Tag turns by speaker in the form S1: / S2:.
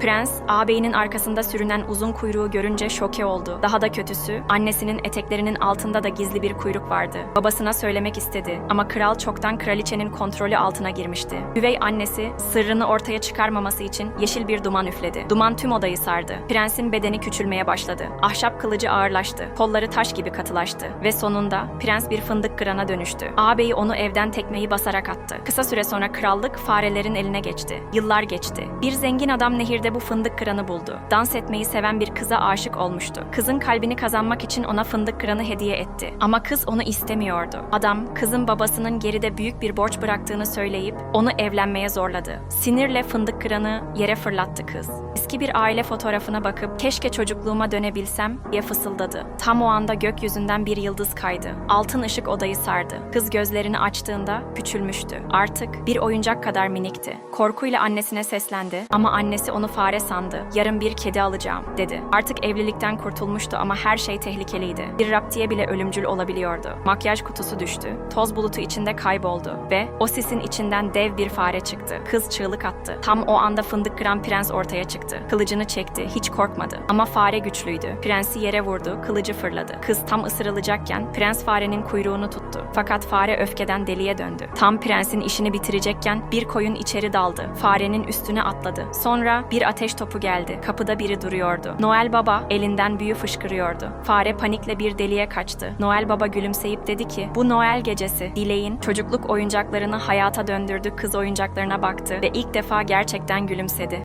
S1: Prens, ağabeyinin arkasında sürünen uzun kuyruğu görünce şoke oldu. Daha da kötüsü, annesinin eteklerinin altında da gizli bir kuyruk vardı. Babasına söylemek istedi ama kral çoktan kraliçenin kontrolü altına girmişti. Üvey annesi, sırrını ortaya çıkarmaması için yeşil bir duman üfledi. Duman tüm odayı sardı. Prensin bedeni küçülmeye başladı. Ahşap kılıcı ağırlaştı. Kolları taş gibi katılaştı. Ve sonunda prens bir fındık kırana dönüştü. Ağabeyi onu evden tekmeyi basarak attı. Kısa süre sonra krallık farelerin eline geçti. Yıllar geçti. Bir zengin adam nehirde bu fındık kıranı buldu. Dans etmeyi seven bir kıza aşık olmuştu. Kızın kalbini kazanmak için ona fındık kıranı hediye etti. Ama kız onu istemiyordu. Adam, kızın babasının geride büyük bir borç bıraktığını söyleyip onu evlenmeye zorladı. Sinirle fındık kıranı yere fırlattı kız. Eski bir aile fotoğrafına bakıp keşke çocukluğuma dönebilsem diye fısıldadı. Tam o anda gökyüzünden bir yıldız kaydı. Altın ışık odayı sardı. Kız gözlerini açtığında küçülmüştü. Artık bir oyuncak kadar minikti. Korkuyla annesine seslendi ama annesi onu fare sandı. Yarın bir kedi alacağım dedi. Artık evlilikten kurtulmuştu ama her şey tehlikeliydi. Bir raptiye bile ölümcül olabiliyordu. Makyaj kutusu düştü. Toz bulutu içinde kayboldu ve o sisin içinden dev bir fare çıktı. Kız çığlık attı. Tam o anda fındık kıran prens ortaya çıktı. Kılıcını çekti. Hiç korkmadı. Ama fare güçlüydü. Prensi yere vurdu. Kılıcı fırladı. Kız tam ısırılacakken prens farenin kuyruğunu tuttu. Fakat fare öfkeden deliye döndü. Tam prensin işini bitirecekken bir koyun içeri daldı. Farenin üstüne atladı. Sonra ateş topu geldi. Kapıda biri duruyordu. Noel Baba elinden büyü fışkırıyordu. Fare panikle bir deliğe kaçtı. Noel Baba gülümseyip dedi ki bu Noel gecesi dileğin çocukluk oyuncaklarını hayata döndürdü kız oyuncaklarına baktı ve ilk defa gerçekten gülümsedi.